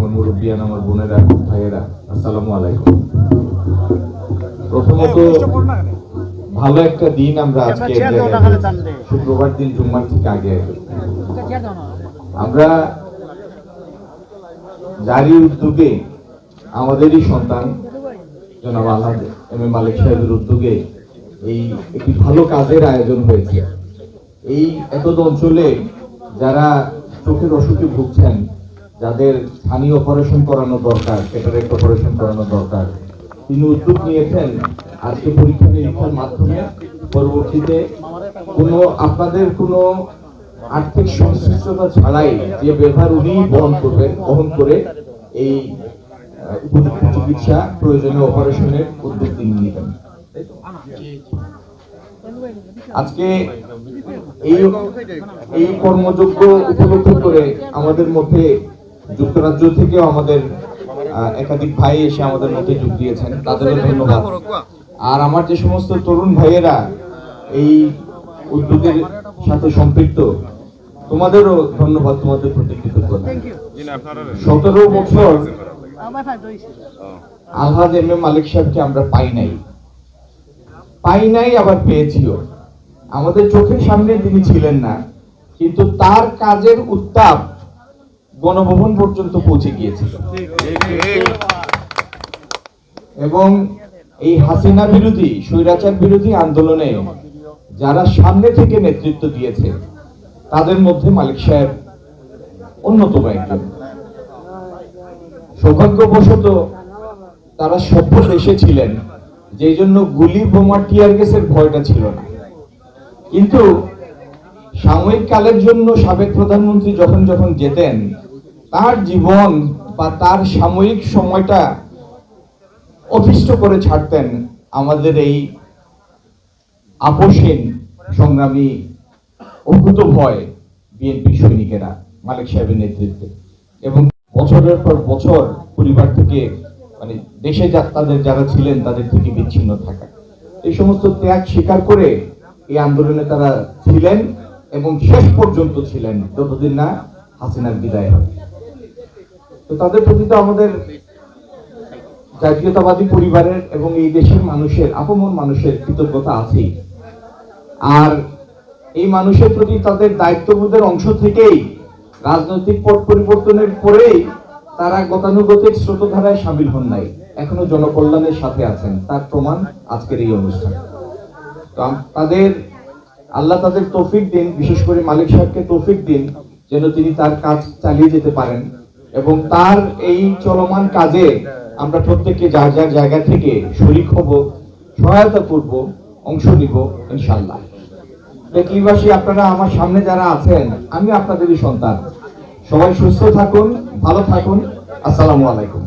আমার মুরব্বিয়ান আমার বোনেরা ভাইয়েরা আসসালামু আলাইকুম। প্রথমত ভালো একটা দিন আমরা আজকে। শুক্রবার দিন জুম্মার থেকে আগে আমরা জারি উদ্যোগে আমাদেরই সন্তান জনাব আল্লাহ এম এ মালিক সাহেবের উদ্যোগে এই একটি ভালো কাজের আয়োজন হয়েছে। এই এতদ অঞ্চলে যারা চোখের অসুখে ভুগছেন যাদের স্থানীয় অপারেশন করানো দরকার ক্যাটারেক্ট অপারেশন করানো দরকার। তিনি উদ্যোগ নিয়েছেন, আজকে পরীক্ষা নিরীক্ষার মাধ্যমে। পরবর্তীতে কোনো আপনাদের কোনো আর্থিক সংশ্লিষ্টতা ছাড়াই যে ব্যবহার উনি বহন করবেন, বহন করে এই উপযুক্ত চিকিৎসা প্রয়োজনীয় অপারেশনের উদ্যোগ তিনি নেবেন। আজকে এই এই কর্মযোগ্য উপলক্ষ করে আমাদের মধ্যে যুক্তরাজ্য থেকেও আমাদের একাধিক ভাই এসে আমাদের মধ্যে যোগ দিয়েছেন। তাদেরও ধন্যবাদ। আর আমার যে সমস্ত তরুণ ভাইয়েরা এই উদ্যোগের সাথে সম্পৃক্ত তোমাদেরও ধন্যবাদ তোমাদের প্রতি কৃতজ্ঞতা। সতেরো বছর আলহাজ এম এ মালিক সাহেবকে আমরা পাই নাই। পাই নাই আবার পেয়েছিও আমাদের চোখের সামনে তিনি ছিলেন না। কিন্তু তার কাজের উত্তাপ গণভবন পর্যন্ত পৌঁছে গিয়েছিল। এবং এই হাসিনা বিরোধী, স্বৈরাচার বিরোধী আন্দোলনে যারা সামনে থেকে নেতৃত্ব দিয়েছে, তাদের মধ্যে মালিক সাহেব অন্যতম একজন। সৌভাগ্যবশত তারা সভ্য দেশে ছিলেন যেই জন্য গুলি বোমা টিয়ার গ্যাসের ভয়টা ছিল না। কিন্তু সাময়িক কালের জন্য সাবেক প্রধানমন্ত্রী যখন যখন যেতেন তার জীবন বা তার সাময়িক সময়টা অতিষ্ঠ করে ছাড়তেন আমাদের এই আপোষহীন সংগ্রামী অভূত ভয় বিএনপি সৈনিকেরা, মালিক সাহেবের নেতৃত্বে। এবং বছরের পর বছর পরিবার থেকে মানে দেশে যা, তাদের যারা ছিলেন তাদের থেকে বিচ্ছিন্ন থাকা। এই সমস্ত ত্যাগ স্বীকার করে এই আন্দোলনে তারা ছিলেন এবং শেষ পর্যন্ত ছিলেন। যতদিন না হাসিনার বিদায় হয় তো তাদের প্রতি তো আমাদের জাতীয়তাবাদী পরিবারের এবং এই দেশের মানুষের আপমন মানুষের কৃতজ্ঞতা আছেই। আর এই মানুষের প্রতি তাদের দায়িত্ববোধের অংশ থেকেই রাজনৈতিক পট পরিবর্তনের পরেই তারা গতানুগতিক স্রোতধারায় সামিল হন নাই। এখনও জনকল্যাণের সাথে আছেন, তার প্রমাণ আজকের এই অনুষ্ঠান। তো তাদের, আল্লাহ তাদের তৌফিক দিন, বিশেষ করে মালিক সাহেবকে তৌফিক দিন, যেন তিনি তার কাজ চালিয়ে যেতে পারেন। এবং তার এই চলমান কাজে আমরা প্রত্যেককে যার যার জায়গা থেকে শরিক হব, সহায়তা করব, অংশ নিব ইনশাল্লাহ দেখিবাসী আপনারা আমার সামনে যারা আছেন, আমি আপনাদেরই সন্তান। সবাই সুস্থ থাকুন, ভালো থাকুন। আসসালামু আলাইকুম।